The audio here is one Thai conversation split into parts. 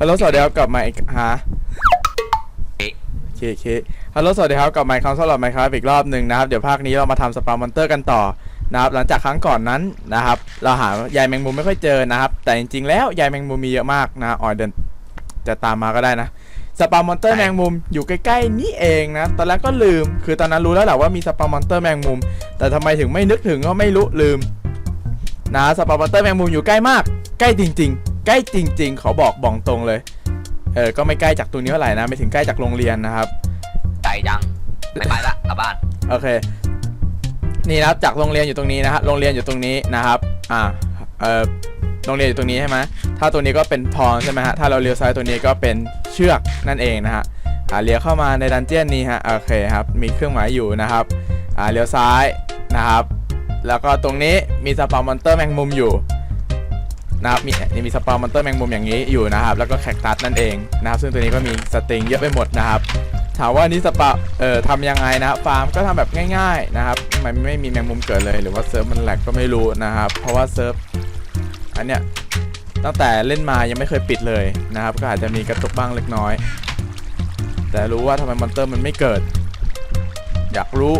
ฮัลโหลสวัสดีครับกลับมาอีกฮะเอ๊ะเคเคฮัลโหลสวัสดีครับกลับมาอีกครั้งสำหรับไมค์ครับอีกรอบหนึ่งนะครับ เดี๋ยวภาคนี้เรามาทำสปามอนเตอร์กันต่อนะครับ หลังจากครั้งก่อนนั้นนะครับ เราหายายแมงมุมไม่ค่อยเจอนะครับ แต่จริงๆแล้วยายแมงมุมมีเยอะมากนะออยเดินจะตามมาก็ได้นะสปามอนเตอร์แมงมุมอยู่ใกล้ๆนี่เองนะ ตอนแรกก็ลืม คือตอนนั้นรู้แล้วแหละว่ามีสปามอนเตอร์แมงมุม แต่ทำไมถึงไม่นึกถึงก็ไม่รู้ลืม นะสปามอนเตอร์แมงมุมอยู่ใกล้มาก ใกล้จริง ๆ ใกล้จริง ๆ ขอบอกบอกตรงเลย เออ ก็ไม่ใกล้จากตรงนี้เท่าไหร่นะ ไม่ถึงใกล้จากโรงเรียนนะครับ ไกลจังไม่ไปละกลับบ้าน โอเค นี่นะครับ จากโรงเรียนอยู่ตรงนี้นะฮะ โรงเรียนอยู่ตรงนี้นะครับ อ่า เออโรงเรียนอยู่ตรงนี้ใช่ไหมถ้าตัวนี้ก็เป็นพรใช่ไหมฮะ ถ้าเราเลี้ยวซ้ายตัวนี้ก็เป็นเชือกนั่นเองนะฮะ อ่า เลี้ยวเข้ามาในดันเจียนนี้ฮะ โอเคครับ มีเครื่องหมายอยู่นะครับ อ่า เลี้ยวซ้ายนะครับ แล้วก็ตรงนี้มีสปามอนเตอร์แมงมุมอยู่ นะครับมีนี่มีสปามอนเตอร์แมงมุมอย่างนี้อยู่นะครับ แล้วก็แคคตัสนั่นเองนะครับซึ่งตัวนี้ก็มีสตริงเยอะไปหมดนะครับถามว่านี่สปาเอ่อทำยังไงนะครับฟาร์มก็ทำแบบง่ายๆนะครับทำไมไม่มีแมงมุมเกิดเลยหรือว่าเซิร์ฟมันแหลกก็ไม่รู้นะครับ เพราะว่าเซิร์ฟอันเนี้ยตั้งแต่เล่นมายังไม่เคยปิดเลยนะครับ ก็อาจจะมีกระตุกบ้างเล็กน้อย แต่รู้ว่าทำไมมอนเตอร์มันไม่เกิด อยากรู้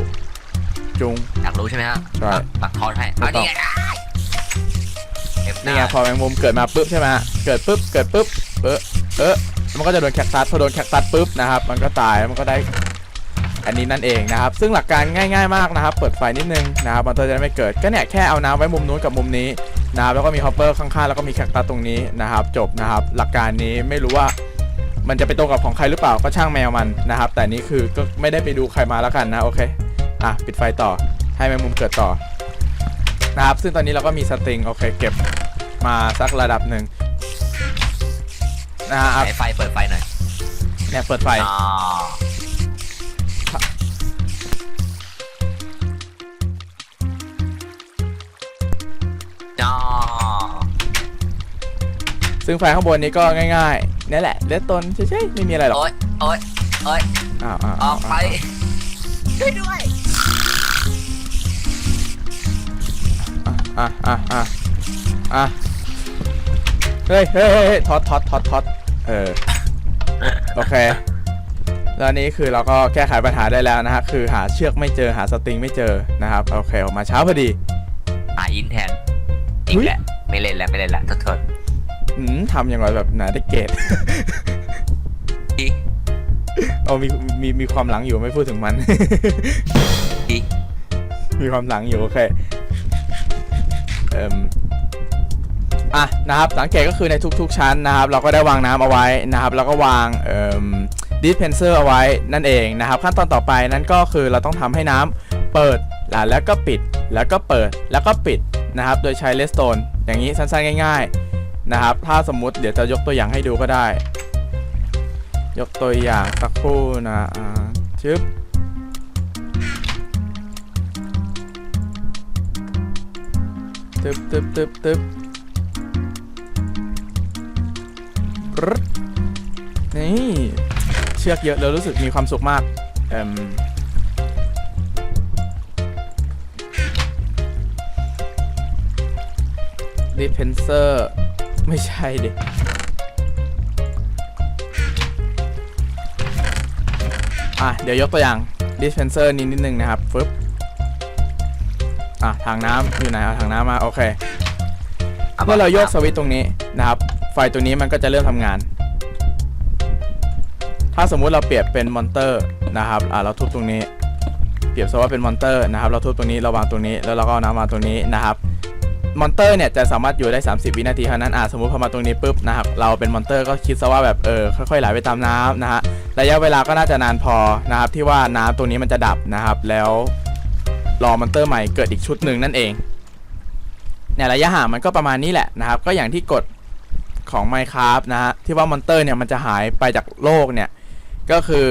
จุงอยากรู้ใช่ไหมฮะใช่ปักปักทอนให้ไม่เอาต้องนี่ไงเก็บ นี่ไงพอแมงมุมเกิดมาปุ๊บใช่ไหมฮะเกิดปุ๊บเกิดปุ๊บเออเออมันก็จะโดนแคคตัสพอโดนแคคตัสปุ๊บนะครับมันก็ตายมันก็ได้อันนี้นั่นเองนะครับ ซึ่งหลักการง่ายๆมากนะครับ เปิดไฟนิดนึงนะครับมอนจะไม่เกิดก็เนี่ยแค่เอาน้ำไว้มุมนู้นกับมุมนี้นะครับแล้วก็มีฮอปเปอร์ข้างๆแล้วก็มีแคคตัสตรงนี้นะครับ จบนะครับ หลักการนี้ไม่รู้ว่ามันจะไปตรงกับของใครหรือเปล่าก็ช่างแมวมันนะครับ แต่นี่คือก็ไม่ได้ไปดูใครมาแล้วกันนะโอเคอะปิดไฟต่อให้แมงมุมเกิดต่อ นะครับ ซึ่งตอนนี้เราก็มีสตริงโอเคเก็บมาสักระดับหนึ่งนะฮะอะไฟไฟเปิดไฟหน่อยเนี่ยเปิดไฟ อ๋ออ๋อซึ่งไฟข้างบนนี้ก็ง่ายๆนี่แหละเลสตนเฉยๆไม่มีอะไรหรอกโอ๊ยโอ๊ยโอ๊ยอ้าวอ้าวออกไปช่วยด้วย อะอะอะอะเฮ้ยเฮ้ยเฮ้ยเฮ้ยท็อตท็อตท็อตท็อตเออ โอเค แล้วอันนี้คือเราก็แก้ไขปัญหาได้แล้วนะฮะ คือหาเชือกไม่เจอ หาสตริงไม่เจอนะครับ โอเค ออกมาเช้าพอดี หาอินแทนอีกแหละไม่เล่นแล้วไม่เล่นแล้วโทษโทษอืมทำอย่างไรแบบหนาได้เกรด อีเอามีมีมีความหลังอยู่ไม่พูดถึงมัน อีมีความหลังอยู่โอเค เอ่มอะนะครับสังเกตก็คือในทุกๆชั้นนะครับ เราก็ได้วางน้ำเอาไว้นะครับ แล้วก็วางเอ่มดิสเพนเซอร์เอาไว้นั่นเองนะครับ ขั้นตอนต่อไปนั่นก็คือเราต้องทำให้น้ำเปิดแล้วก็ปิดแล้วก็เปิดแล้วก็ปิดนะครับ โดยใช้เลสโตนอย่างนี้สั้นๆง่าย ๆนะครับ ถ้าสมมุติเดี๋ยวจะยกตัวอย่างให้ดูก็ได้ ยกตัวอย่างสักครู่นะอ่าชึบ ตึบตึบตึบตึบปรึ๊ดนี่เชือกเยอะแล้วรู้สึกมีความสุขมากเอ่มดิเพนเซอร์ไม่ใช่ดิอะ เดี๋ยวยกตัวอย่างดิสเพนเซอร์นี้นิดนึงนะครับฟึบ อะถังน้ำอยู่ไหนเอาถังน้ำมาโอเคเมื่อเราโยกสวิตช์ตรงนี้นะครับ ไฟตัวนี้มันก็จะเริ่มทำงาน ถ้าสมมุติเราเปรียบเป็นมอนเตอร์นะครับอ่าเราทุบตรงนี้ เปรียบซะว่าเป็นมอนเตอร์นะครับ เราทุบตรงนี้เราวางตรงนี้แล้วเราก็เอาน้ำวางตรงนี้นะครับมอนเตอร์เนี่ยจะสามารถอยู่ได้ 30 วินาทีเท่านั้นอ่าสมมุติพอมาตรงนี้ปุ๊บนะครับเราเป็นมอนเตอร์ก็คิดซะว่าแบบเออค่อยๆไหลไปตามน้ำนะฮะระยะเวลาก็น่าจะนานพอนะครับที่ว่าน้ำตรงนี้มันจะดับนะครับแล้ว รอมอนเตอร์ใหม่เกิดอีกชุดหนึ่งนั่นเองเนี่ยระยะห่างมันก็ประมาณนี้แหละนะครับ ก็อย่างที่กฎของ Minecraft นะฮะที่ว่ามอนเตอร์เนี่ยมันจะหายไปจากโลกเนี่ย ก็คือ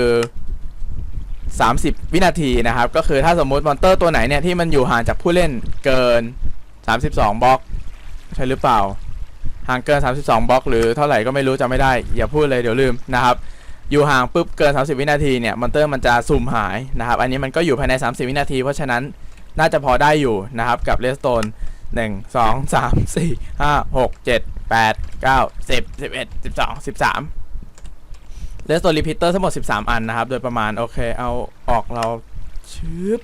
30 วินาทีนะครับ ก็คือถ้าสมมุติมอนเตอร์ตัวไหนเนี่ยที่มันอยู่ห่างจากผู้เล่นเกิน 32บล็อกใช่หรือเปล่า ห่างเกิน 32บล็อกหรือเท่าไหร่ก็ไม่รู้จำไม่ได้ อย่าพูดเลยเดี๋ยวลืมนะครับ อยู่ห่างปุ๊บเกิน 30 วินาทีเนี่ยมอนเตอร์มันจะสุ่มหายนะครับอันนี้มันก็อยู่ภายใน 30 วินาที เพราะฉะนั้นน่าจะพอได้อยู่นะครับกับเลสโตน1 2 3 4 5 6 7แปดเก้าสิบสิบเอ็ดสิบสองสิบสามเลสโตนรีพิเตอร์ทั้งหมดสิบสามอันนะครับ โดยประมาณโอเคเอาออกเราชืบ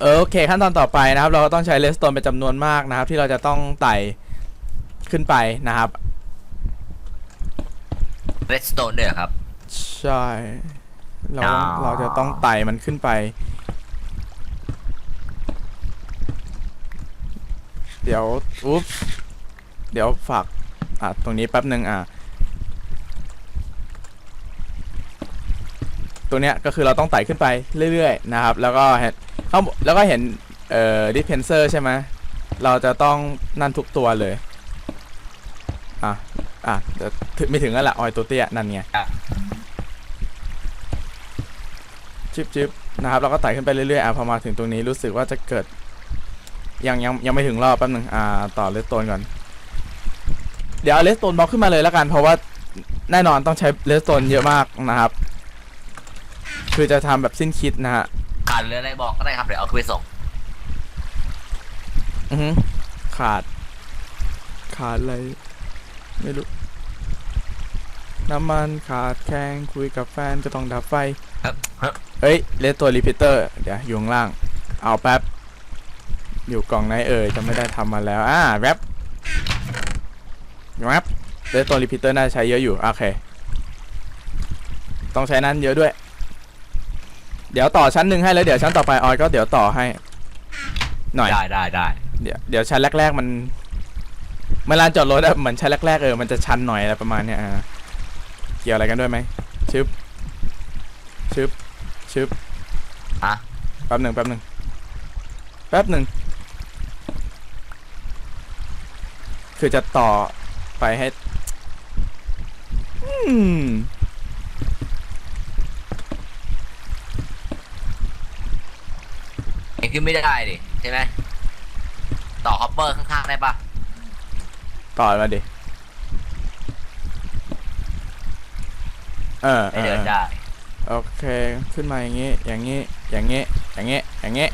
โอเคขั้นตอนต่อไปนะครับ เราก็ต้องใช้เลสโตนเป็นจำนวนมากนะครับ ที่เราจะต้องไต่ขึ้นไปนะครับ เรดสโตนด้วยเหรอครับ ใช่ เราอ๋อ เราจะต้องไต่มันขึ้นไป เดี๋ยวอุ๊บเดี๋ยวฝากอะตรงนี้แป๊บหนึ่งอะ ตัวเนี้ยก็คือเราต้องไต่ขึ้นไปเรื่อยๆนะครับ แล้วก็เห็นข้างบนแล้วก็เห็นเอ่อดิเพนเซอร์ใช่ไหมเราจะต้องนั่นทุกตัวเลย อะอะเดี๋ยวถึงไม่ถึงแล้วล่ะออยตัวเตี้ยนั่นไงอะ ชิบชิบนะครับแล้วก็ไต่ขึ้นไปเรื่อยๆอะพอมาถึงตรงนี้รู้สึกว่าจะเกิด ยังยังยังไม่ถึงรอบแป๊บหนึงอ่า ต่อเลสโตนก่อน เดี๋ยวเอาเลสโตนบล็อกขึ้นมาเลยแล้วกัน เพราะว่าแน่นอนต้องใช้เลสโตนเยอะมากนะครับ คือจะทำแบบสิ้นคิดนะฮะ ขาดเรืออะไรบอกก็ได้ครับเดี๋ยวเอาขึ้นไปส่งอือหือขาด ขาดอะไร ไม่รู้ น้ำมันขาดแข้งคุยกับแฟนก็ต้องดับไฟครับครับเฮ้ย เลสตัวรีพิเตอร์ เดี๋ยวอยู่ข้างล่าง เอาแป๊บ อยู่กล่องไหนเอ่ยจะไม่ได้ทำมาแล้ว อ่าแรปแรปเลสตัวรีพิเตอร์น่าจะใช้เยอะอยู่ โอเค ต้องใช้นั้นเยอะด้วย เดี๋ยวต่อชั้นหนึ่งให้แล้วเดี๋ยวชั้นต่อไปออยก็เดี๋ยวต่อให้ หน่อย ได้ได้ได้ เดี๋ยวเดี๋ยวชั้นแรก ๆ มัน เมื่อลานจอดรถอะเหมือนชั้นแรกๆเออมันจะชันหน่อยอะไรประมาณเนี้ยอ่าเกี่ยวอะไรกันด้วยไหมชึบชึบชึบฮะแป๊บหนึ่งแป๊บหนึ่งแป๊บหนึ่งคือจะต่อไปให้อืมยังขึ้นไม่ได้ดิใช่ไหมต่อฮอปเปอร์ข้างๆได้ปะ ต่อมาดิ เออเอไม่เดิอนได้โอเค ขึ้นมาอย่างงี้ อย่างงี้ อย่างงี้ อย่างงี้ อย่างงี้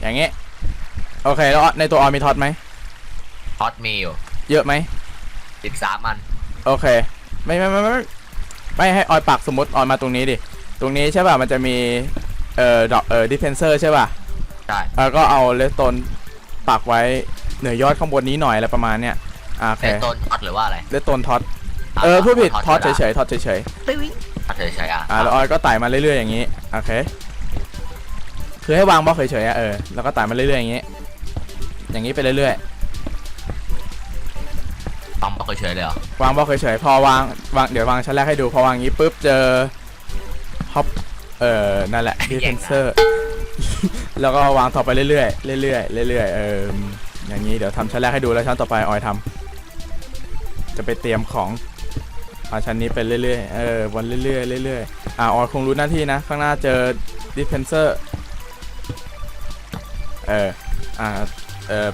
อย่างงี้ โอเค แล้วในตัวออมีท็อตไหมฮอตมีอยู่เยอะไหม สิบสามอัน โอเค ไม่ไม่ไม่ไม่ไม่ไม่ให้ออยปักสมมติออยมาตรงนี้ดิ ตรงนี้ใช่ป่ะ มันจะมี เอ่อดอกเอ่อดิเพนเซอร์ใช่ป่ะ ใช่ แล้วก็เอาเลสโตนปักไว้เหนือยอดข้างบนนี้หน่อยอะไรประมาณเนี้ย อ่าโอเคเป็นต้นฮอตหรือว่าอะไรเลสโตนท็อตเออพูดผิดท็อตเฉยๆท็อตเฉยๆฮอตเฉยๆอะอ่าแล้วออยก็ไต่มาเรื่อยๆอย่างนี้โอเคคือให้วางบล็อกเฉยๆอะเออแล้วก็ไต่มาเรื่อยๆอย่างนี้ อย่างนี้ไปเรื่อยปั๊มก็เฉยๆเลยเหรอๆวางบล็อกเฉยๆพอวางวางเดี๋ยววางชั้นแรกให้ดูพอวางอย่างนี้ปุ๊บเจอฮอปเออนั่นแหละดิเพนเซอร์ แล้วก็วางต่อไปเรื่อยๆเรื่อยๆเรื่อยๆเอออย่างนี้เดี๋ยวทำชั้นแรกให้ดูแล้วชั้นต่อไปออยทำ จะไปเตรียมของอาชั้นนี้ไปเรื่อยๆ เออวนเรื่อยๆ เรื่อยๆ อ่าออยคงรู้หน้าที่นะ ข้างหน้าเจอดิเพนเซอร์ เออ อ่า เออ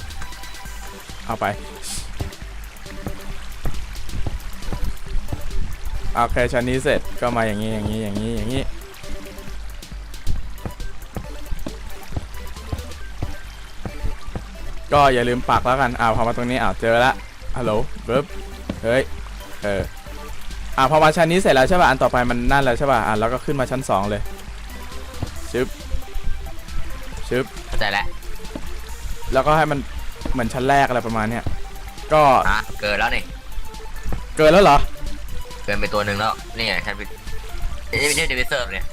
เอาไป โอเคชั้นนี้เสร็จก็มาอย่างนี้ อย่างนี้ อย่างนี้ อย่างนี้ ก็อย่าลืมปักแล้วกัน อ่าพอมาตรงนี้ อ่าเจอละฮัลโหลเบิบ เฮ้ย เออ อ่าพอมาชั้นนี้เสร็จแล้วใช่ป่ะ อันต่อไปมันนั่นแล้วใช่ป่ะ อ่าแล้วก็ขึ้นมาชั้นสองเลย ชึบ ชึบ เข้าใจแล้วแล้วก็ให้มันเหมือนชั้นแรกอะไรประมาณเนี้ย ก็ฮะเกินแล้วนี่เกินแล้วเหรอ เกินไปตัวหนึ่งแล้ว นี่ไงฉันไปนี่ไม่ใช่เดวิเซอร์เนี่ย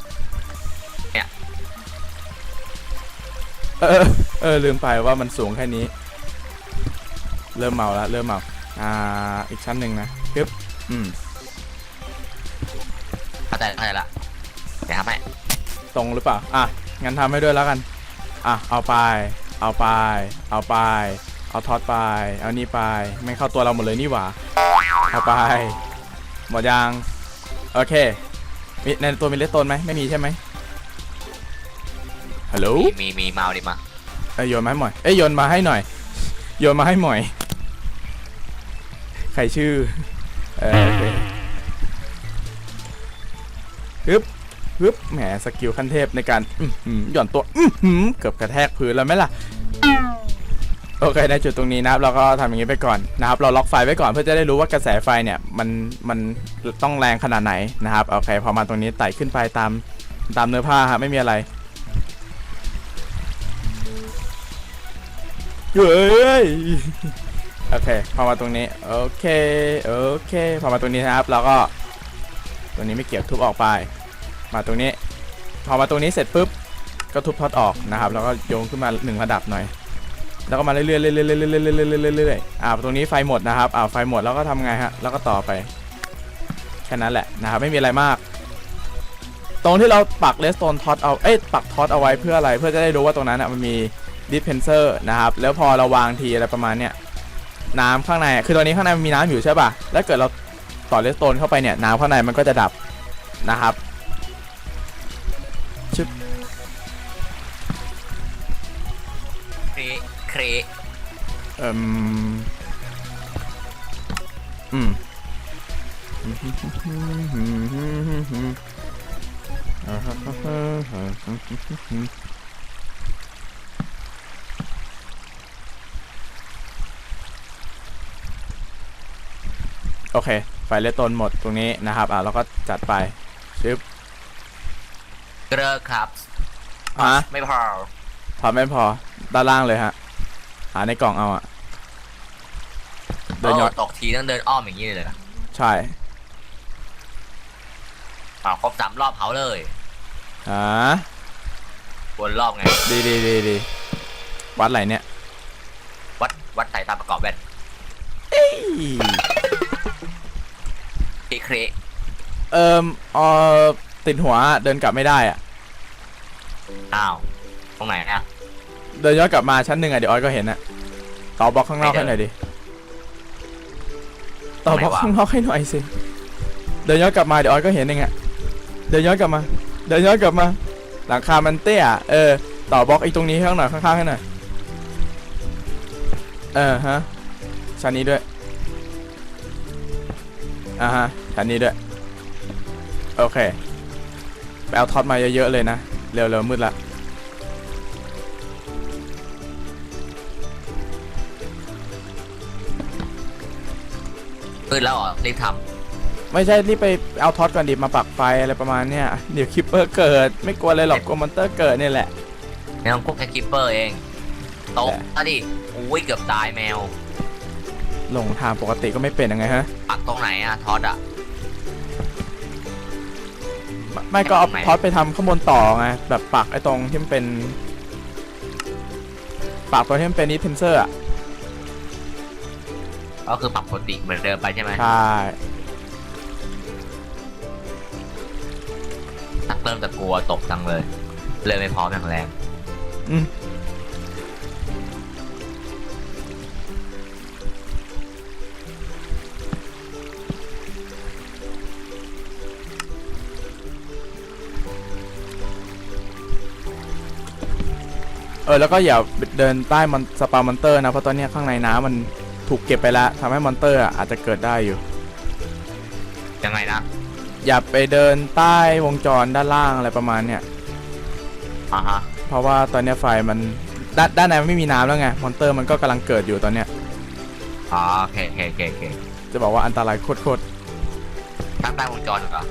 เออ เออ ลืมไปว่ามันสูงแค่นี้ เริ่มเมาแล้วเริ่มเมา อ่าอีกชั้นหนึ่งนะปึ๊บอืมเข้าใจเข้าใจละเดี๋ยวทำให้ตรงหรือเปล่าอะงั้นทำให้ด้วยแล้วกัน อะเอาไป เอาไป เอาไป เอาท็อตไป เอานี่ไปไม่เข้าตัวเราหมดเลยนี่หว่าเอาไปหมดยังโอเคมีในตัวมีเลสโตนไหมไม่มีใช่ไหมฮัลโหลมีมีมีเมาดิมาเอ้ยโยนมาให้หน่อยเอ้ยโยนมาให้หน่อยโยนมาให้หน่อย ใครชื่อ เออฮึบฮึบแหมสกิลขั้นเทพในการหย่อนตัวเกือบกระแทกพื้นแล้วไหมล่ะ โอเคในจุดตรงนี้นะครับ เราก็ทำอย่างนี้ไปก่อนนะครับ เราล็อกไฟไว้ก่อนเพื่อจะได้รู้ว่ากระแสไฟเนี่ย มันมันต้องแรงขนาดไหนนะครับโอเคพอมาตรงนี้ไต่ขึ้นไปตามตามเนื้อผ้าครับไม่มีอะไรเฮ้ย โอเค พอมาตรงนี้ โอเค โอเค พอมาตรงนี้นะครับ เราก็ตรงนี้ไม่เกี่ยวทุบออกไป มาตรงนี้ พอมาตรงนี้เสร็จปุ๊บ ก็ทุบท็อตออกนะครับ แล้วก็โยงขึ้นมาหนึ่งระดับหน่อย แล้วก็มาเรื่อยๆเรื่อยๆเรื่อยๆเรื่อยๆเรื่อยๆเรื่อยๆอ่าตรงนี้ไฟหมดนะครับ อ่าไฟหมดแล้วก็ทำไงฮะ แล้วก็ต่อไป แค่นั้นแหละนะครับ ไม่มีอะไรมาก ตรงที่เราปักเลสโตนท็อตเอา เอ้ยปักท็อตเอาไว้เพื่ออะไร เพื่อจะได้รู้ว่าตรงนั้นอะมันมีดิสเพนเซอร์นะครับ แล้วพอเราวางทีอะไรประมาณเนี้ย น้ำข้างในอะคือตอนนี้ข้างในมันมีน้ำอยู่ใช่ป่ะแล้วเกิดเราต่อเลสโตนเข้าไปเนี่ยน้ำข้างในมันก็จะดับนะครับครีครีเอ่มอืม โอเค ไฟเลสโตนหมดตรงนี้นะครับ อะเราก็จัดไปชึบเกรอครับอะไม่พอพอไม่พอ ด้านล่างเลยฮะ หาในกล่องเอาอะเดินย้อนโอ้ตกทีต้องเดินอ้อมอย่างนี้เลยเหรอใช่เปล่าครบสามรอบเผาเลยอ่าวนรอบไง ดีดีดีดีวัดอะไรเนี่ย วัดวัดสายตาประกอบแว่น ครีครีเอิมเออติดหัวเดินกลับไม่ได้อะอ้าว ตรงไหนอะ เดินย้อนกลับมาชั้นหนึ่งอะเดี๋ยวออยก็เห็นอะต่อบล็อกข้างนอกไม่ให้เดินหน่อยดิต่อบล็อกทำไมวะข้างนอกให้หน่อยสิเดินย้อนกลับมาเดี๋ยวออยก็เห็นเองอะเดินย้อนกลับมา เดินย้อนกลับมา หลังคามันเตี้ยเออ ต่อบล็อกไอ้ตรงนี้ให้หน่อยข้างๆให้หน่อยเออฮะชั้นนี้ด้วยอ่าฮะ ชั้นนี้ด้วย โอเค ไปเอาท็อตมาเยอะๆเลยนะ เร็วๆมืดละขึ้นแล้วเหรอรีบทไม่ใช่รีบไปเอาท็อตก่อนดิมาปักไฟอะไรประมาณเนี้ยเดี๋ยวคิปเปอร์เกิด ไม่กลัวเลยหรอกกลัวมอนเตอร์เกิดเนี่ยแหละำไม่ต้องพวกแค่คิปเปอร์เองตกแต่อะดิอุ้ยเกือบตายแมว หลงทางปกติก็ไม่เป็นยังไงฮะ ปักตรงไหนอะทอดอะ ไม่ไม่ก็เอาตรงไหนท็อตไปทำข้างบนต่อไงแบบปักไอ้ตรงที่มันเป็นปักตัวที่มันเป็นนิเพนเซอร์อะก็คือปรับปกติเหมือนเดิมไปใช่ไหมใช่ถ้าเริ่มจะกลัวตกจังเลย เลยไม่พร้อมอย่างแรง อืม ออแล้วก็อย่าเดินใต้มันสปามอนเตอร์นะเพราะตอนเนี้ยข้างในน้ำมันถูกเก็บไปแล้วทำให้มอนเตอร์อะอาจจะเกิดได้อยู่ ยังไงนะ อย่าไปเดินใต้วงจรด้านล่างอะไรประมาณเนี้ยอ่าฮะเพราะว่าตอนเนี้ยไฟมันด้านด้านในมันไม่มีน้ำแล้วไงมอนเตอร์มันก็กำลังเกิดอยู่ตอนเนี้ยอ๋อโอเคโอเคโอเคโอเคจะบอกว่าอันตรายโคตรตั้งใต้วงจรเหรอ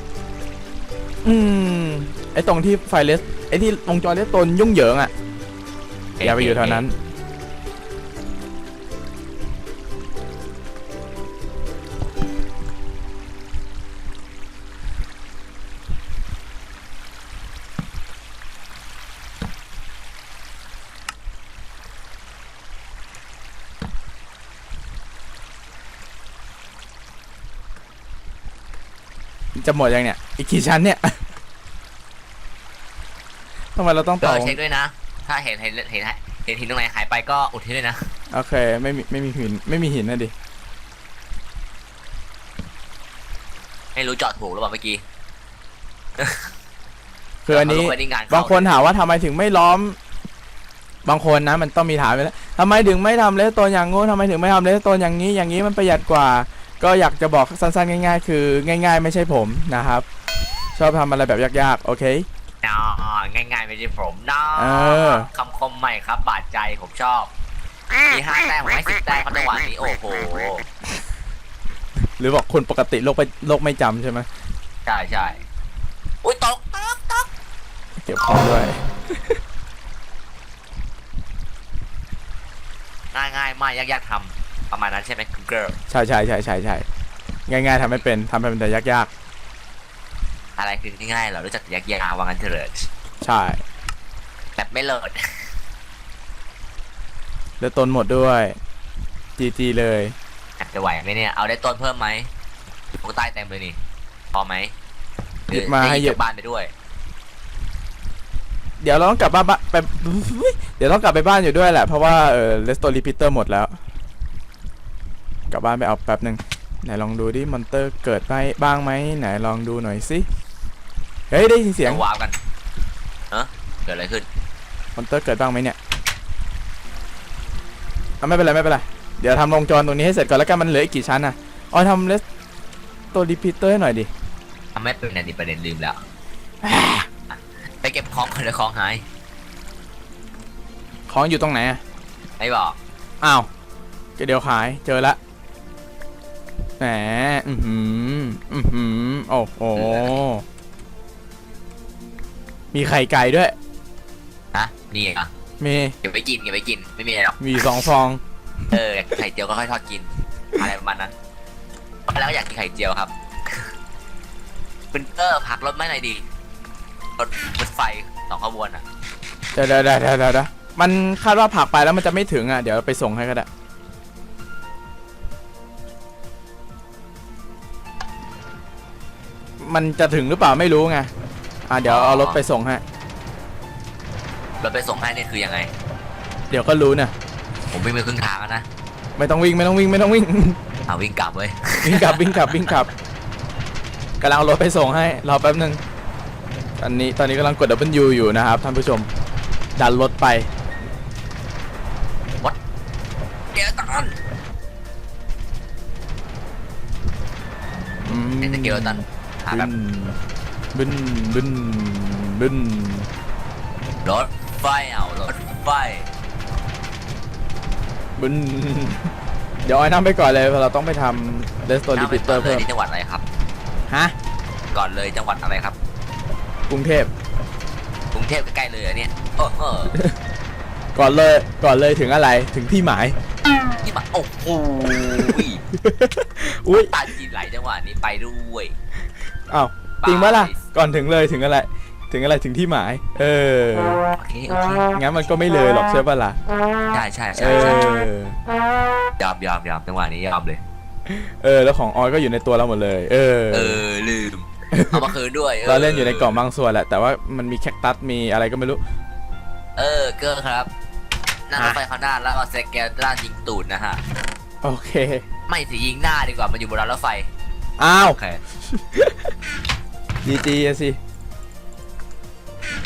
ๆอืมไอตรงที่ไฟเลสไอที่วงจรเลสตนยุ่งเหยิงอะ อย่าไปอยู่แถวนั้น จะหมดยังเนี่ย อีกกี่ชั้นเนี่ย ทำไมเราต้องก็ต่อ เช็คด้วยนะ ถ้าเห็นเห็นเห็นเห็นหินตรงไหนหายไปก็อุดให้ด้วยนะ โอเค ไม่มีไม่มีหินไม่มีหินนะดิ ไม่รู้เจาะถูกหรือเปล่าเมื่อกี้ คืออันนี้เาลงไปที่งานเข้บางคนถามว่าทำไมถึงไม่ล้อม บางคนนะ มันต้องมีถามไปแล้วทำไมถึงไม่ทำเลสโตนอย่างงู้นทำไมถึงไม่ทำเลสโตนอย่างนี้อย่างนี้มันประหยัดกว่า ก็อยากจะบอกสั้นๆ ง่าย ๆ คือ ง่าย ๆ ไม่ใช่ผมนะครับ ชอบทำอะไรแบบยากๆ โอเคอ๋อ ง่ายๆไม่ใช่ผมนะเออ คำคมใหม่ครับ บาดใจผมชอบมีห้าแต้มผมให้สิบแต้มเขาจังหวะนี้โอ้โหหรือบอกคนปกติโลกไปโลกไม่จำใช่ไหมใช่ใช่อุ้ยตกตกตกเก็บของด้วย ง่ายง่ายๆไม่ยากยากๆทำประมาณนั้นใช่ไหมคุณเกิร์ลใช่ใช่ใช่ใช่ใช่ง่ายๆทำไม่เป็นทำให้มันแต่ยากอะไรคือง่ายๆเหรารู้จักยากยากๆว่างั้นเถอะๆ ใช่แบบไม่เลิศแล้วต้นหมดด้วยจีจีเลยจะไหวไหมเนี่ย เอาได้ต้นเพิ่มไหมพวกใต้เต็มเลยนี่ พอไหมหยิบมาให้เยเยอะอะบ้านไปด้วย เดี๋ยวเราต้องกลับบ้านบ้านไปเดี๋ยวต้องกลับไปบ้านอยู่ด้วยแหละ เพราะว่าเออเลสโตรีพิเตอร์หมดแล้ว กลับบ้านไปเอาแป๊บหนึ่งไหนลองดูดิมอนเตอร์เกิดไปบ้างไหมไหนลองดูหน่อยสิ เฮ้ยได้ยินเสียงเดี๋ยววาวกัน เออเกิดอะไรขึ้นมอนเตอร์เกิดบ้างไหมเนี่ยอะไม่เป็นไรไม่เป็นไร เดี๋ยวทำวงจรตรงนี้ให้เสร็จก่อนแล้วกันมันเหลืออีกกี่ชั้นอะอ๋อทำเลสโตรีพิเตอร์ให้หน่อยดิทำไม่เป็นในประเด็นลืมแล้ว ไปเก็บของก่อนเดี๋ยวของหายของอยู่ตรงไหนอะไม่บอกอ้าวก็เดี๋ยวขายเจอละแหมอือหืออือหือโอ้โหมีไข่ไก่ด้วย ฮะนี่อะมีเก็บไว้กินเก็บไว้กินไม่มีอะไรหรอกมีสองฟอง เอออยากกินไข่เจียวก็ค่อยทอดกิน อะไรประมาณนั้นแล้วก็อยากกินไข่เจียวครับคุณเตอร์พักรถไม่ไหนอยดีรถรถไฟสองขบวนอะเดี๋ยวเดี๋ยวเดี๋ยวเดี๋ยวเดี๋ยวมันคาดว่าผักไปแล้วมันจะไม่ถึงอะเดี๋ยวไปส่งให้ก็ได้มันจะถึงหรือเปล่าไม่รู้ไง อะเดี๋ยวเอารถไปส่งให้ รถไปส่งให้เนี่ยคือยังไง เดี๋ยวก็รู้เนี่ยผมวิ่งไปครึ่งทางแล้วนะไม่ต้องวิ่งไม่ต้องวิ่งไม่ต้องวิ่ง เอาวิ่งกลับเว้ยวิ่งกลับวิ่งกลับวิ่งกลับกำลังเอารถไปส่งให้รอแป๊บนึงตอนนี้ตอนนี้กำลังกด W อยู่นะครับท่านผู้ชม ดันรถไปเดี๋ยวตอนอืมเอ็นเกลตันหาแบบบึนบึนบึนรถ บึนเดี๋ยวไอ้น้ำไปก่อนเลยเพราะเราต้องไปทำเลสโตรีน้าไปพิเตอเปิดร์เลยเพิ่มที่จังหวัดอะไรครับ ฮะ ก่อนเลยจังหวัดอะไรครับ กรุงเทพกรุงเทพใกล้ๆเลยเหรอเนี่ยโอ้โหก่อนเลยก่อนเลยถึงอะไรถึงที่หมายที่มาโอ้โหอุ้ยตาจีนไหลจังหวะนี้ไปด้วยอ้าวจริงปะล่ะ ก่อนถึงเลยถึงอะไร ถึงอะไรถึงที่หมาย เออ โอเคโอเคงั้นมันก็ไม่เลยหรอกใช่ปะล่ะ ใช่ใช่เอใช่ใช่อ ยอมยอมยอมจังหวะนี้ยอมเลย เออ แล้วของออยก็อยู่ในตัวเราหมดเลย เออ เออลืมเอามาคืนด้วยเราเล่นอยู่ในกล่องบางส่วนแหละ แต่ว่ามันมีแคคตัส มีอะไรก็ไม่รู้ เออเกอร์ครับนั่งรถไฟข้างหน้าแล้วเอาเซกเกลต้ายิงตูดนะฮะ โอเค ไม่สิยิงหน้าดีกว่ามันอยู่บนรางรถไฟอ้าว โอเคจีจีสิจีไ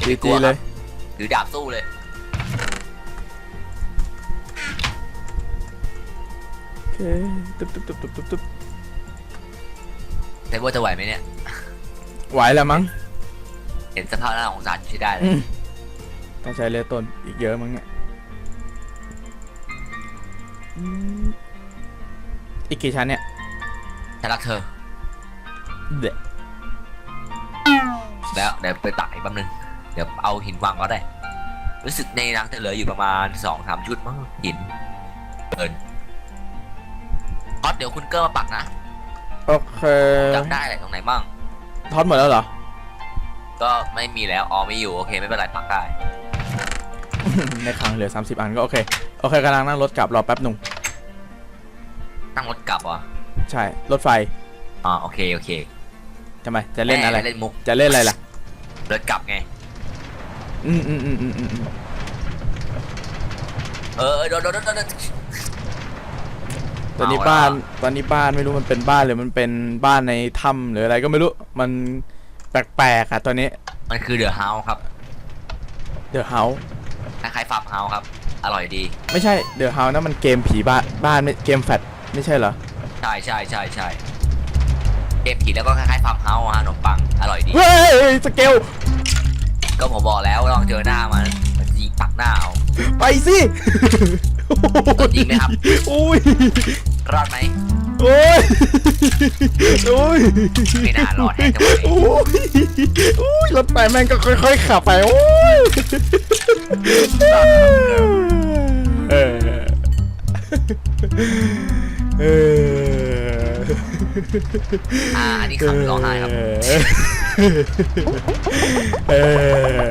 ม่กลัจีวเลครัยบถือดาบสู้เลย โอเคตุ๊บตุ๊บตุ๊บตุ๊บตุ๊บตุ๊บแต่ว่าจะไหวไหมเนี่ย ไหวแล้วมั้งเห็นสภาพหน้าของซานอยู่ที่ได้เลอืยมต้องใช้เลต้นอีกเยอะมั้งเนี่ยอืมอีกกี่ชั้นเนี่ยฉันรักเธอ เด็กแล้วเดี๋ยวไปตักอีกแป๊บนึง เดี๋ยวเอาหินวางก็ได้ รู้สึกในรังจะเหลืออยู่ประมาณสองสามชุดมั้งหินเกินท็อตเดี๋ยวคุณเกอร์มาปักนะโอเคจำได้อะไรตรงไหนบ้างทอดหมดแล้วเหรอ ก็ไม่มีแล้วอ๋อไม่อยู่โอเคไม่เป็นไรปักได้ ในคลังเหลือ 30 อันก็โอเค โอเคกำลังนั่งรถกลับรอแป๊บหนึ่งนั่งรถกลับเหรอใช่รถไฟอ๋อโอเคโอเคทำไมจะเล่นอะไรแม่เล่นมุกจะเล่นอะไรล่ะรถกลับไง อืมอืมอืมอืมอืมอืมเออเออโดนโดนโดนโดนตอนนี้เอาละบ้านตอนนี้บ้านไม่รู้มันเป็นบ้านหรือมันเป็นบ้านในถ้ำหรืออะไรก็ไม่รู้มันแปลกๆอะตอนนี้มันคือเดอะเฮาส์ครับ The House คล้ายๆฟาร์มเฮาส์ครับ อร่อยดี ไม่ใช่ The House นะมันเกมผีบ้านบ้านไม่เกมแฟดไม่ใช่เหรอใช่ใช่ใช่ใช่เกมผีแล้วก็คล้ายๆฟาร์มเฮาส์ฮะขนมปัง อร่อยดี เฮ้ยสเกล ก็ผมบอกแล้วลองเจอหน้ามันมันจะยิงปักหน้าเอาไปสิโดนยิงไหมครับโอ้ยรอดไหมโอ้ยโอ้ยไม่น่ารอดแน่จังหวะนี้โอ้ยโอ้ยรถไปแม่งก็ค่อยๆขับไปโอ้ยเออเอออ่าอันนี้คำร้องไห้ครับ เออ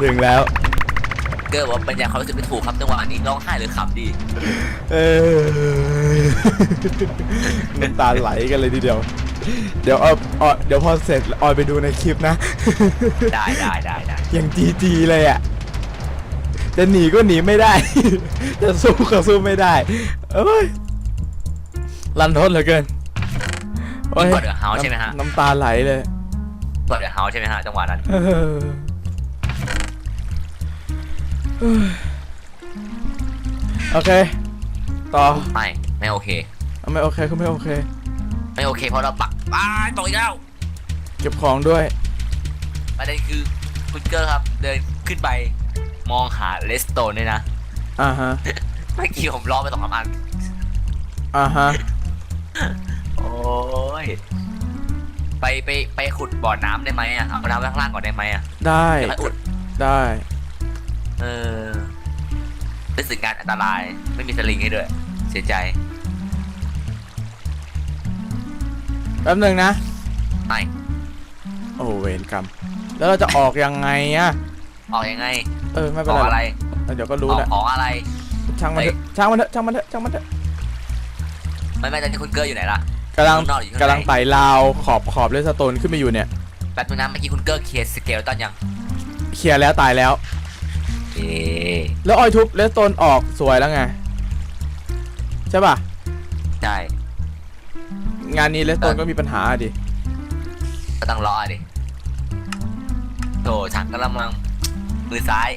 ถึงแล้ว เกอร์บอกว่าบรรยายความรู้สึกไม่ถูกครับจังหวะนี้ร้องไห้หรือขำดี เออน้ำตาไหลกันเลยทีเดียว เดี๋ยวเอาเอาเดี๋ยวพอเสร็จออยไปดูในคลิปนะ ได้ได้ได้ได้ยังจีจีเลยอะ จะหนีก็หนีไม่ได้ จะสู้ก็สู้ไม่ได้ เอ้ย รันทดเหลือเกินโอ้ยยิ่งกว่าเดอะเฮาส์ใช่ไหมฮะ น้ำตาไหลเลย กดเดี๋ยวเฮาใช่ไหมฮะจังหวะนั้น เออโอเค ต่อไม่ไม่โอเค เอาไม่โอเคก็ไม่โอเค ไม่โอเคเพราะเราปักอ้ายตกอีกแล้วเก็บของด้วย ประเด็นคือคุณเกอร์ครับ เดินขึ้นไปมองหาเลสโตนด้วยนะอ่าฮะ เมื่อกี้ผมรอไปสองสามอัน อ่าฮะ โอ้ย ไปไปไปขุดบ่อน้ำได้ไหมอะเอาน้ำไว้ข้างล่างก่อนได้ไหมอะได้เดี๋ยวค่อยอุดได้เออรู้สึกการอันตรายไม่มีสลิงให้ด้วย เสียใจแป๊บหนึ่งนะ ไม่โอ้เวรกรรม แล้วเราจะออกยังไงอะออกยังไงเออไม่อเป็นอกไรอะไรเดี๋ยวก็อรู้อกแหละของอะไร ช่างมันเถอะช่างมันเถอะช่างมันเถอะช่างมันเถอะไม่ไม่ตอนนี้คุณเกอร์อยู่ไหนล่ะ กำลังข้างนอกหรือข้างใน กำลังไต่ราวขอบขอบเลสโตนขึ้นไปอยู่เนี่ย แป๊บนึงนะเมื่อกี้คุณเกอร์เคลียร์สเกลตอนยังเคลียร์แล้วตายแล้ว เอ๊ะแล้วออยทุบเลสโตนออกสวยแล้วไง ใช่ป่ะ ใช่งานนี้เลสโตนก็มีปัญหาดิ ก็ต้องรอดิโถถังกำลังมือซ้าย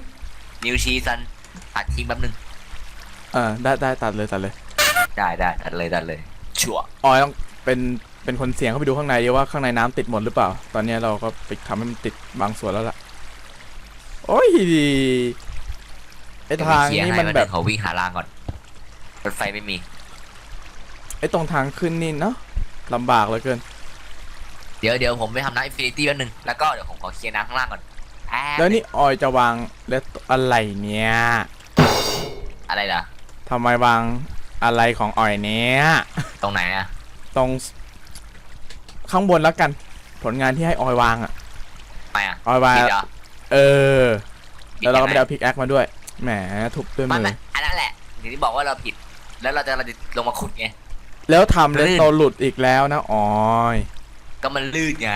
นิ้วชี้สันตัดทิ้งแป๊บนึง เออได้ได้ตัดเลยตัดเลย ได้ได้ตัดเลยตัดเลย ชัวร์ออยต้องเป็นเป็นคนเสียงเข้าไปดูข้างในดิว่าข้างในน้ำติดหมดหรือเปล่า ตอนนี้เราก็ไปทำให้มันติดบางส่วนแล้วล่ะ โอ้ยไอทางเดี๋ยวไปเคลียร์นี้ให้มันแบบเดี๋ยวเขาวิ่งหารางก่อนรถไฟไม่มีไอตรงทางขึ้นนี่เนาะลำบากเหลือเกิน เดี๋ยวเดี๋ยวผมไปทำน้ำอินฟินิตี้แป๊บนึง แล้วก็เดี๋ยวผมขอเคลียร์น้ำข้างล่างก่อนแป๊บแล้วนี่ออยจะวางเลสอะไรเนี่ย อะไรล่ะทำไมวาง อะไรของออยเนี้ย ตรงไหนอะตรงข้างบนแล้วกัน ผลงานที่ให้ออยวางอะไม่อะออยวาง ผิดเหรอเออผิดแล้วเราก็ไม่ได้ยังเอาพิกแอคมาด้วย แหมทุบด้วยไงไม่มืไม่อ อันนั้นแหละอย่างที่บอกว่าเราผิด แล้วเราจะเราจะลงมาขุดไง แล้วทำเลลื่สนโตนหลุดอีกแล้วนะออย ก็มันลื่นไง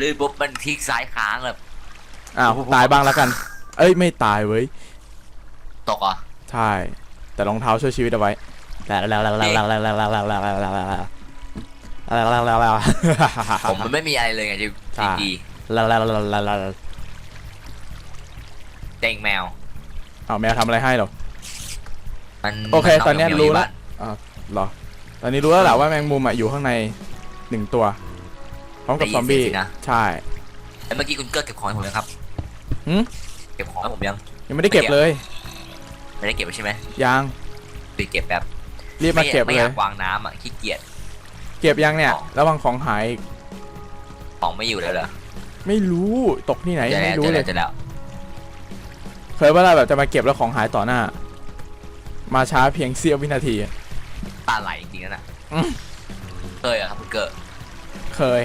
ลื่นปุ๊บมันพลิกซ้ายค้างแบบอ้าวตายบ้างแล้วกัน เอ้ยไม่ตายเว้ย ตกเหรอะใช่ แต่รองเท้าช่วยชีวิตเอาไว้แล้วแล้วแล้วแล้วแล้วแล้วแล้วแล้วแล้วแล้วผมมันไม่มีอะไรเลยไงจีใช่ดีเด้งแมวเอาแมวทำอะไรให้หรอโอเค ตอนนี้รู้ล้วบ้านอ่าหรอ ตอนนี้รู้แล้วแหละว่าแมงมุมอะอยู่ข้างในหนึ่งตัว พร้อมกับซอมบี้ใช่แล้วเมื่อกี้คุณเกิร์เก็บของให้ผมยังครับหืมเก็บของให้ผมยัง ยังไม่ได้เก็บเลย ไม่ได้เก็บไว้ใช่ไหมยังไปเก็บแป๊บรีบมาเก็บไม่เลอยยากวางน้ำอะขี้เกียจ เก็บยังเนี่ยของ ระวังของหายอีกของไม่อยู่แล้วเหรอไม่รู้ตกที่ไหนจะยังแล้วไม่รู้จะเลแล้วยจะแล้วเคยว่าเราแบบจะมาเก็บแล้วของหายต่อหน้า มาช้าเพียงเสี้ยววินาทีอะตาไหลจริงๆนะอืม เคยเหรอครับคุณเกิร์เคย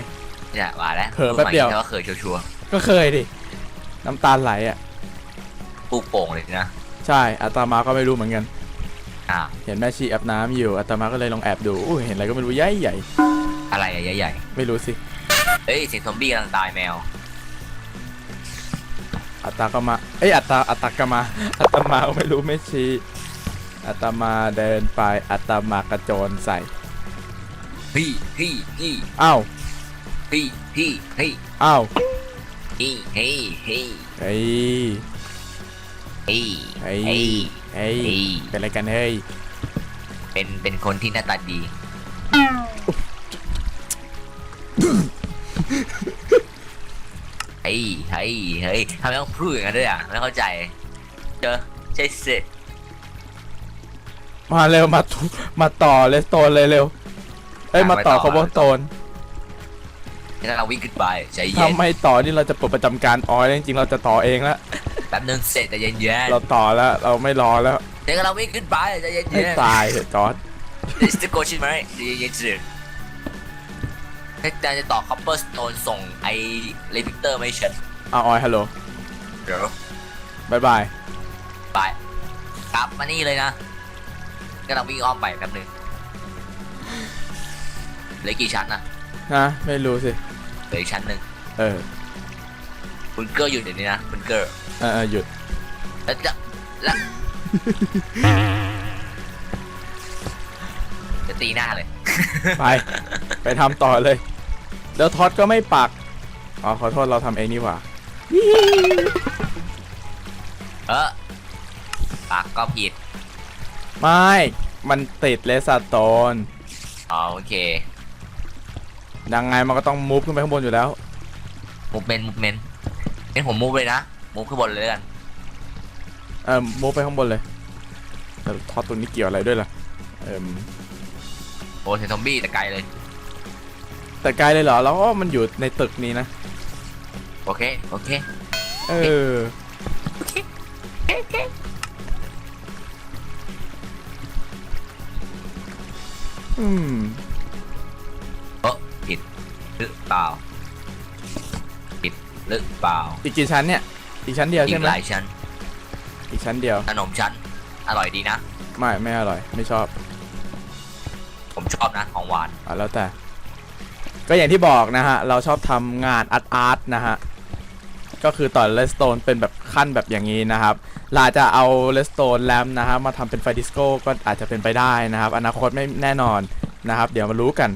เนี่ยว่าแล้วเผลอแป๊บเดียวรู้มาอีกแล้ว่าเคยชัวร์ก็เคยดิน้ำตาไหลอะ ๆปูโป่งเลยนะ ใช่อาตมาก็ไม่รู้เหมือนกันอ้าวเห็นแม่ชีอาบน้ำอยู่อาตมาก็เลยลองแอบดูอุ้ยเห็นอะไรก็ไม่รู้ใหญ่ใหญ่อะไรอะใหญ่ๆไม่รู้สิๆเอ้ยเสียงซอมบี้กำลังตายแมวอัตตาก็มาเอ้ยอัตตาอัตตากมาอัตมาก็ไม่รู้ไม่ชี้อัตมาเดินไปอัตมากระโจนใส่พี่พี่พี่อ้าวพี่พี่พี่อ้าวพี่เฮ้ยเฮ้ยเฮ้ย เฮ้ยเฮ้ยเฮ้ยเฮ้ยเฮ้ยเป็นอะไรกันเฮ้ยเป็นเป็นคนที่หน้าตาดี เฮ้ยเฮ้ยเฮ้ยทำไมต้องพูดอย่างนั้นด้วยอะไม่เข้าใจ เจอใช่สิมาเร็วมาทุมาต่อเลสโตนเลยเร็วเอ้ยมาต่อคอบบโตนนี่เราวิ่งขึ้นไปใจเย็ถ้านไม่ต่อนี่เราจะปลดประจำการออยแล้วจริงๆเราจะต่อเองแล้วแป๊บนึงเสร็จใจเย็นเย็นเราต่อแล้วเราไม่รอแล้วเดี๋ยวเราวิ่งขึ้นไปใจเย็นให้เย็นตายเถอะจอร์ดนี่สโกชินไหมใจเย็นสิถ้าจะจะต่อคอปเปอร์สโตนส่งไอ้เลพิเตอร์ไม่เชิญอะออยฮัลโหลเดี๋ยวบายบายไปกลับมานี่เลยนะก็เราวิ่งอ้อมไปแป๊บนึงเหลือกี่ชั้นนะนะไม่รู้สิเหลืออีกชั้นหนึ่งเออ คุณเกอร์อยู่เดี๋ยวนี้นะคุณเกอร์เออเออหยุด แล้วจะแล้วจะตีหน้าเลย ไป ไปทำต่อเลย แล้วท็อตก็ไม่ปัก อ๋อ ขอโทษเราทำเองนี่หว่า เออปากก็ผิดไม่ มันติดเลสโตนอ๋อโอเค ยังไงมันก็ต้องมูฟขึ้นไปข้างบนอยู่แล้ว มูฟเมนมูฟเมน งั้นผมมูฟเลยนะมูฟขึ้นบนเลยแล้วกันเออมูฟไปข้างบนเลยแต่ท็อตตัวนี้เกี่ยวอะไรด้วยล่ะเออโอ้เห็นซอมบี้แต่ไกลเลย แต่ไกลเลยเหรอ แล้วก็มันอยู่ในตึกนี้นะ โอเค โอเค เออโอเคโอเคอืม หรือเปล่าอีกกี่ชั้นเนี่ย อีกชั้นเดียวอีใช่กไหมหลายชั้นอีกชั้นเดียว ขนมชั้น อร่อยดีนะ ไม่ไม่อร่อย ไม่ชอบผมชอบนะของหวาน อะแล้วแต่ ก็อย่างที่บอกนะฮะ เราชอบทำงานอาร์ตอาร์ตนะฮะ ก็คือต่อเลสโตนเป็นแบบขั้นแบบอย่างนี้นะครับลาจะเอาเลสโตนแลมนะฮะมาทำเป็นไฟดิสโก้ก็อาจจะเป็นไปได้นะครับ อนาคตไม่แน่นอนนะครับ เดี๋ยวมารู้กัน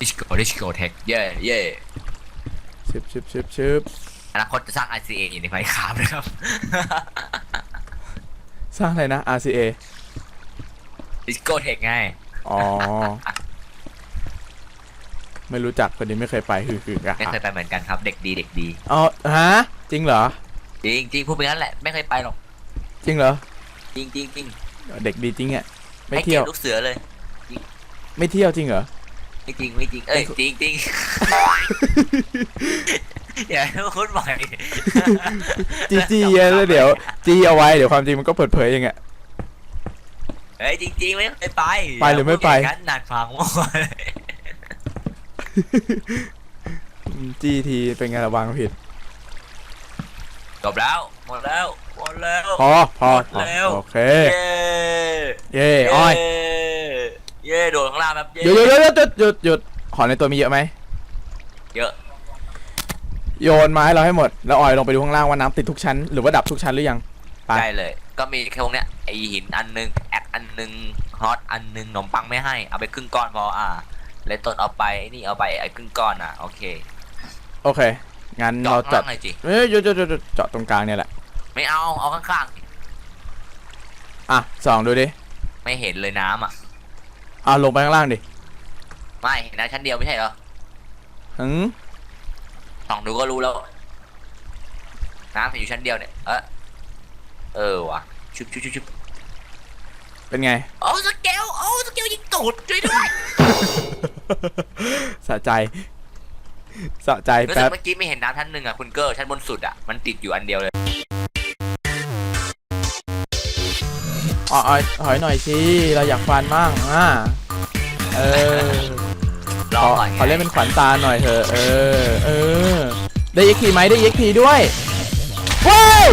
ดิสโก้ดิสโก้เทคเย่เย่ ชึบชึบชึบชึบอนาคตจะสร้าง ICA อยู่ในไมค์ครับนะครับ สร้างอะไรนะ RCA ดิสโก้เทคไงอ๋อ ไม่รู้จักคนนี้ไม่เคยไปคือคืออะไม่เคยไปเหมือนกันครับ เด็กดีเด็กดีอ๋อฮะ จริงเหรอ จริงจริงพูดไปงั้นแหละไม่เคยไปหรอก จริงเหรอ จริงจริงจริงเด็กดีจริงอะไม่ให้เที่ยวกีรติลูกเสือเลย ไม่เที่ยวจริงเหรอ ไม่จริงไม่จริงเอ้ยจริงจริงอย่าให้พูดบ่อยจีจีแล้วเดี๋ยวจีเอาไว้เดี๋ยวความจริงมันก็เปิดเผยเองอะเฮ้ยจริงจริงๆไม่เคยไปไปหรือไม่ไปย่าพูดอย่างนั้นหนักฟังหมดจีทีเป็นไงระวังผิดจบแล้วหมดแล้วหมดแล้วพอพอหมดพอแล้วโอเคเย้เย่อ้อย เย้โดดข้างล่างแบบหยุดหยุดหยุดหยุดหยุดหยุดหยุดขอในตัวมีเยอะไหมเยอะโยนมาให้เราให้หมด แล้วออยลงไปดูข้างล่างว่าน้ำติดทุกชั้นหรือว่าดับทุกชั้นหรือยัง ไปได้เลย ก็มีแค่พวกเนี้ยไอหินอันหนึงแอดอันหนึงฮอตอันหนึงขนมปังไม่ให้เอาไปครึ่งก้อนพออ่าเลยต้นเอาไปไอ้นี่เอาไปไอ้ครึ่งก้อนอะโอเคโอเคงั้นเจาะเราข้างจัดล่างหน่อยจิเอ้ยหยุดหยุดหยุดหยุดเจาะตรงกลางเนี่ยแหละไม่เอาเอาข้างอะสองดูดิๆไม่เห็นเลยน้ำอะ อะลงไปข้างล่างดิไม่เห็นนะชั้นเดียวไม่ใช่เหรอหืมส่องดูก็รู้แล้ว น้ำอยู่ชั้นเดียวเนี่ย เออเออว่ะชุบชุบชุบชุบเป็นไง โอ้สเกลโอ้สเกลยิงตูดช่วยด้วยสะใจ สะใจรู้สึแป๊กบเมื่อกี้ไม่เห็นน้ำชั้นหนึ่งอะคุณเกอร์ชั้นบนสุดอะมันติดอยู่อันเดียวเลย อ๋ออยถอยหน่อยสิเราอยากฟันมั่งอะเออรขออก่อนไงขอเล่นเป็นขวัญตาหน่อยเถอะเออเออได้เอ็กทีไหมได้เอ็กทีด้วยเว้ย